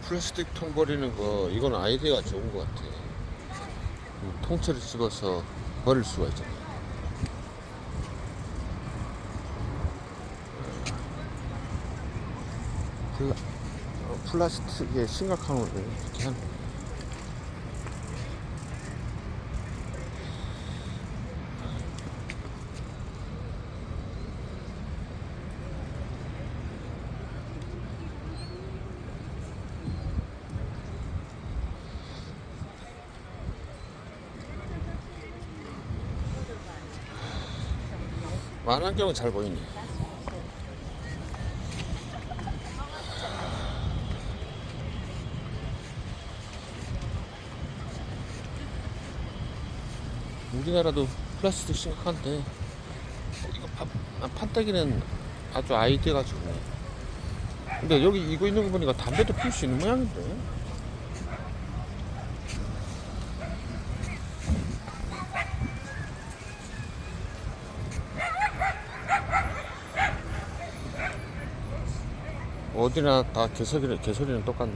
플라스틱 통 버리는 거 이건 아이디어가 좋은 것 같아. 음, 통째로 집어서 버릴 수가 있잖아. 플라, 어, 플라스틱에 심각한 걸 이렇게 한. 만안경은 잘 보이네. 우리나라도 플라스틱 심각한데 이거 판, 아, 판때기는 아주 아이디어가 좋네. 근데 여기 이거 있는 거 보니까 담배도 피울 수 있는 모양인데. 어디나 다 개소리는 개소리는 똑같네.